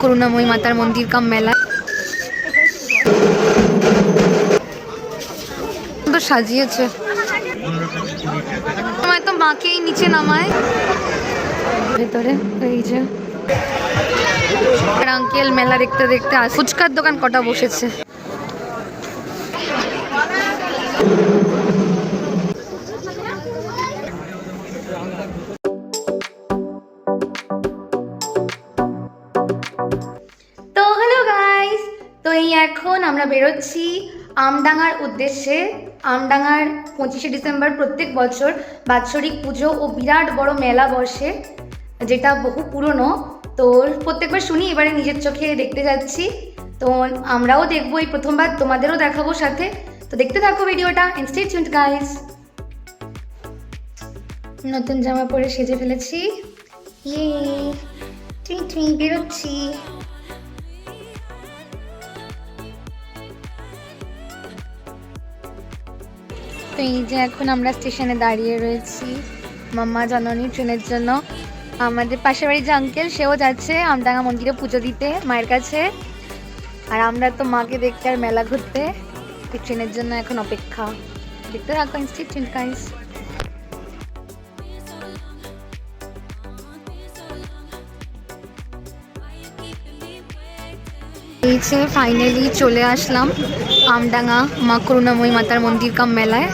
করুণাময়ী মাতার মন্দির কাম মেলা। সাজিয়েছে। সময় তো মাকেই নিচে নামায়। ভেতরে, এই যে। আঙ্কেল মেলা দেখতে দেখতে ফুচকার দোকান কটা বসেছে। আমরা বেরোচ্ছি আমডাঙ্গার উদ্দেশ্যে। আমডাঙ্গার পঁচিশে ডিসেম্বর প্রত্যেক বছর বাৎসরিক পুজো ও বিরাট বড় মেলা বসে, যেটা বহু পুরনো। তো প্রত্যেকবার শুনি, এবারে নিজের চোখে দেখতে যাচ্ছি। তো আমরাও দেখব, এই প্রথমবার তোমাদেরও দেখাবো সাথে। তো দেখতে থাকো ভিডিওটা ইনস্টেট চুন্ট গাইস নতুন জামা পরে সেজে ফেলেছি। ইয়ে বেরোচ্ছি। তো এই যে এখন আমরা স্টেশনে দাঁড়িয়ে রয়েছি। মাম্মা, জননী, ট্রেনের জন্য। আমাদের পাশের বাড়ির যে আঙ্কেল সেও যাচ্ছে আমডাঙ্গা মন্দিরে পুজো দিতে, মায়ের কাছে। আর আমরা তো মাকে দেখতে আর মেলা ঘুরতে। ট্রেনের জন্য এখন অপেক্ষা। দেখতে থাকো ইনস্টিটিউট এই যে ফাইনালি চলে আসলাম আমডাঙ্গা মা করুণাময়ী মাতার মন্দির কাম মেলায়।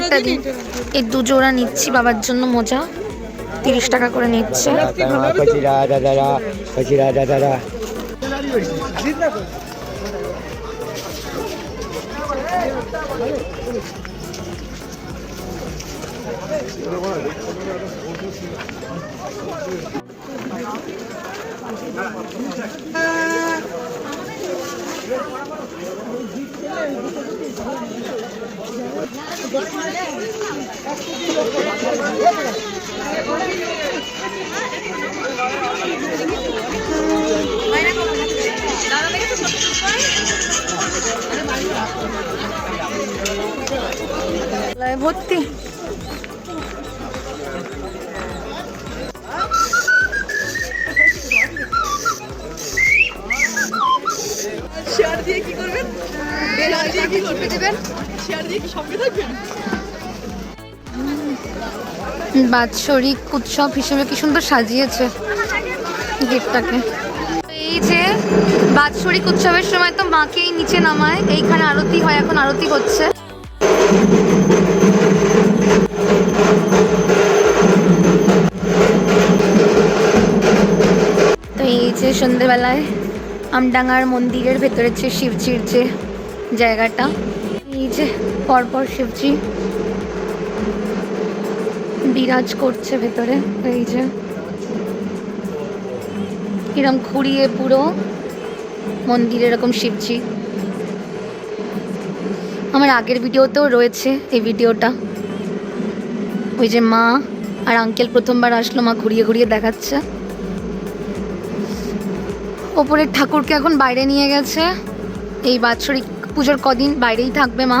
একটা দিন। এই একটা দিন এই দু জোড়া নিচ্ছি, বাবার জন্য মোজা। তিরিশ টাকা করে নিচ্ছে। ভর্তি। দিয়ে কি করবেন? দিয়ে কি দেবেন। শেয়ার দিয়ে কি সঙ্গে থাকবেন? বাৎসরিক উৎসব হিসেবে কি সুন্দর সাজিয়েছে গেটটাকে। এই যে বাৎসরিক উৎসবের সময় তো মাকেই নিচে নামায় এইখানে আরতি হয় এখন আরতি হচ্ছে। তো এই যে সন্ধেবেলায় আমডাঙ্গার মন্দিরের ভেতরের যে শিবজির যে জায়গাটা, এই যে পরপর শিবজি বিরাজ করছে ভেতরে, এই যে। এরকম ঘুরিয়ে পুরো মন্দির এরকম শিবজি। আমার আগের ভিডিওতেও রয়েছে এই ভিডিওটা। ওই যে মা আর আঙ্কেল প্রথমবার আসলো, মা ঘুরিয়ে ঘুরিয়ে দেখাচ্ছে। ওপরের ঠাকুরকে এখন বাইরে নিয়ে গেছে। এই বাৎসরিক পুজোর কদিন বাইরেই থাকবে মা।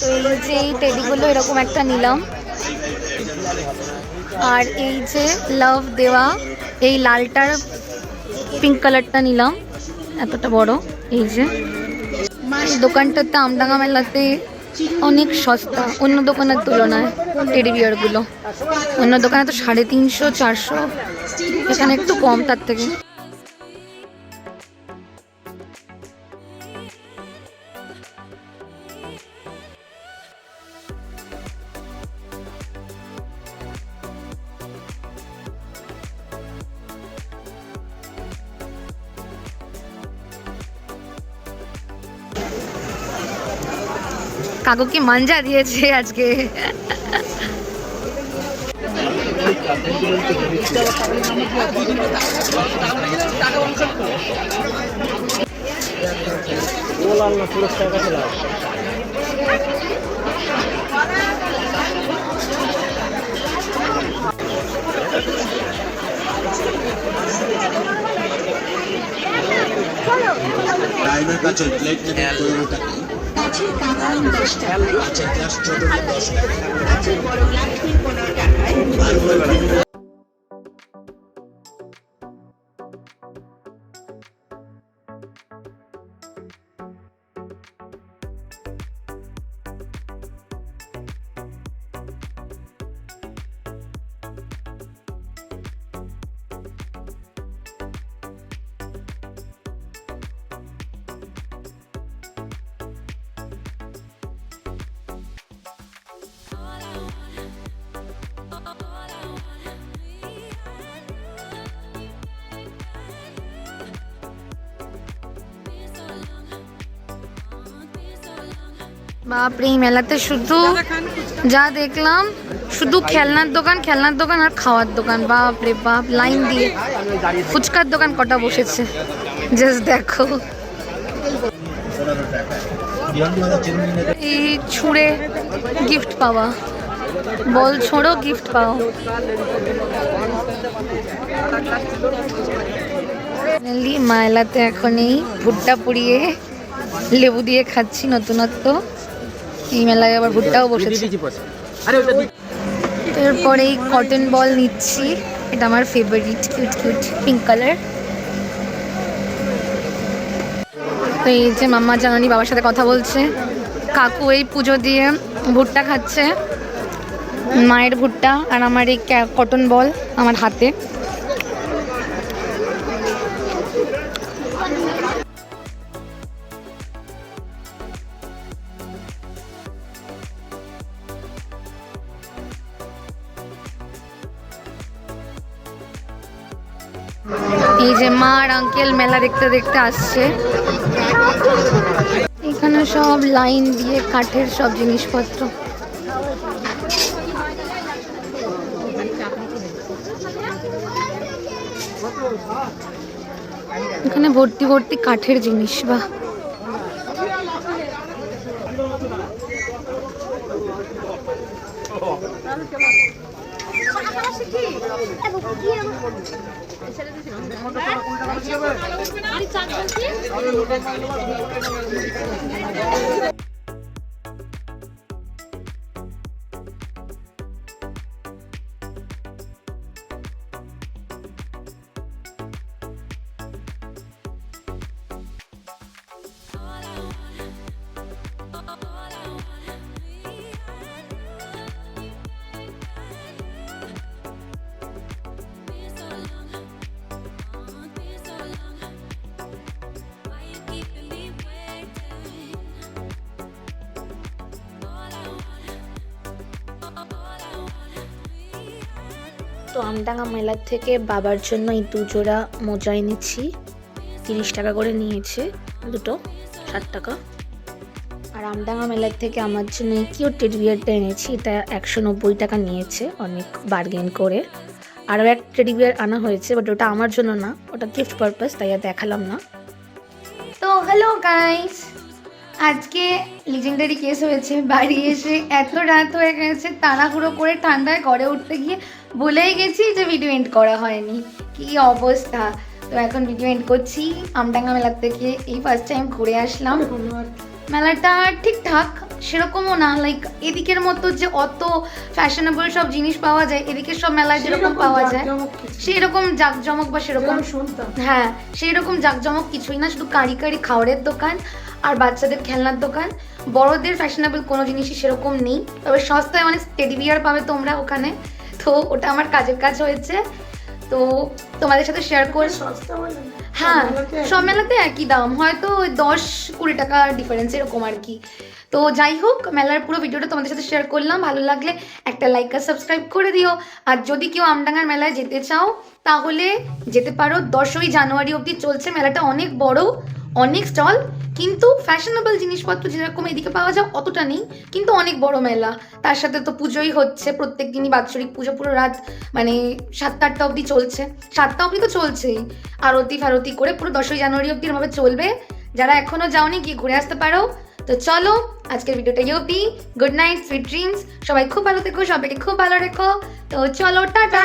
তো এই যে এই টেডিগুলো এরকম একটা নিলাম। আর এই যে লাভ দেওয়া, এই লালটার পিঙ্ক কালারটা নিলাম, এতটা বড়, এই যে। দোকানটাতে আমডাঙ্গা মেলাতে অনেক সস্তা, অন্য দোকানের তুলনায় টেডি বিয়ারগুলো অন্য দোকানে তো সাড়ে তিনশো, চারশো, এখানে একটু কম তার থেকে। কাকু কি মাঞ্জা দিয়েছে আজকে। ড্রাইভার কাছে প্লেট নেবেন কাছের কাঁকড়ান দশ টাকায় বড় তিন পনেরো টাকায় বাপরে এই মেলাতে শুধু যা দেখলাম, শুধু খেলনার দোকান খেলনার দোকান আর খাওয়ার দোকান। বাপরে বাপ, লাইন দিয়ে ফুচকার দোকান কটা বসেছে? জাস্ট দেখো। এই ছুঁড়ে গিফট পাওয়া। বল ছোড়ো গিফট পাও। মায়লাতে এখন এই ভুট্টা পুড়িয়ে লেবু দিয়ে খাচ্ছি নতুনত্ব। এই মেলায় আবার ভুট্টাও বসেছে। এরপরে এই কটন বল নিচ্ছি। এটা আমার favourite cute cute pink colour তো এই যে মাম্মা জানানি বাবার সাথে কথা বলছে। কাকু এই পুজো দিয়ে ভুট্টা খাচ্ছে। মায়ের ভুট্টা আর আমার এই কটন বল আমার হাতে। আর আঙ্কেল মেলা দেখতে দেখতে আসছে। এখানে সব লাইন দিয়ে কাঠের সব জিনিসপত্র। এখানে ভর্তি ভর্তি কাঠের জিনিস বা আর চার তো আমডাঙ্গা মেলার থেকে বাবার জন্য এই দুজোড়া মোজা এনেছি। তিরিশ টাকা করে নিয়েছে, দুটো, ষাট টাকা। আর আমডাঙ্গা মেলার থেকে আমার জন্য এই কিউট টেডি বিয়ারটা এনেছি, এটা একশো নব্বই টাকা নিয়েছে, অনেক বার্গেন করে। আরও এক টেডি বিয়ার আনা হয়েছে বাট ওটা আমার জন্য না, ওটা গিফট পারপাস তাই আর দেখালাম না। তো হ্যালো গাইস আজকে লিজেন্ডারি কেস হয়েছে, বাড়ি এসে এত রাত হয়ে গেছে, তাড়াহুড়ো করে ঠান্ডায় ঘরে উঠতে গিয়ে ভুলেই গেছি যে ভিডিও এন্ড করা হয়নি। কি অবস্থা? তো এখন ভিডিও এন্ড করছি। আমডাঙ্গা মেলার থেকে এই ফার্স্ট টাইম ঘুরে আসলাম। মেলাটা ঠিকঠাক সেরকমও না লাইক এদিকের মতো যে অত ফ্যাশনেবল সব জিনিস পাওয়া যায় এদিকের সব মেলায় যেরকম পাওয়া যায় সেরকম জাঁকজমক বা সেরকম হ্যাঁ সেই রকম জাঁকজমক কিছুই না শুধু কারি কারি খাবারের দোকান আর বাচ্চাদের খেলনার দোকান। বড়দের ফ্যাশনেবল কোনো জিনিসই সেরকম নেই। তবে সস্তায় মানে টেডি বিয়ার পাবে তোমরা ওখানে। তো ওটা আমার কাজের কাজ হয়েছে। তো তোমাদের সাথে শেয়ার করে হ্যাঁ সব মেলাতে একই দাম। হয়তো ওই দশ কুড়ি টাকা ডিফারেন্স এরকম আর কি। তো যাই হোক মেলার পুরো ভিডিওটা তোমাদের সাথে শেয়ার করলাম। ভালো লাগলে একটা লাইক আর সাবস্ক্রাইব করে দিও। আর যদি কেউ আমডাঙ্গার মেলায় যেতে চাও তাহলে যেতে পারো। দশই জানুয়ারি অবধি চলছে। মেলাটা অনেক বড়। অনেক স্টল, কিন্তু ফ্যাশনেবল জিনিসপত্র যেরকম এদিকে পাওয়া যায় অতটা নেই, কিন্তু অনেক বড় মেলা। তার সাথে তো পুজোই হচ্ছে, প্রত্যেক দিনই বাৎসরিক পুজো, পুরো রাত মানে সাতটা আটটা অবধি চলছে। সাতটা অবধি তো চলছেই। আরতি ফারতি করে পুরো দশই জানুয়ারি অবধি এরভাবে চলবে। যারা এখনও যাওনি, গিয়ে ঘুরে আসতে পারো। তো চলো, আজকের ভিডিওটা অবধি। গুড নাইট সুইট ড্রিমস সবাই খুব ভালো থেকো, সবাইকে খুব ভালো রেখো। তো চলো টাটা।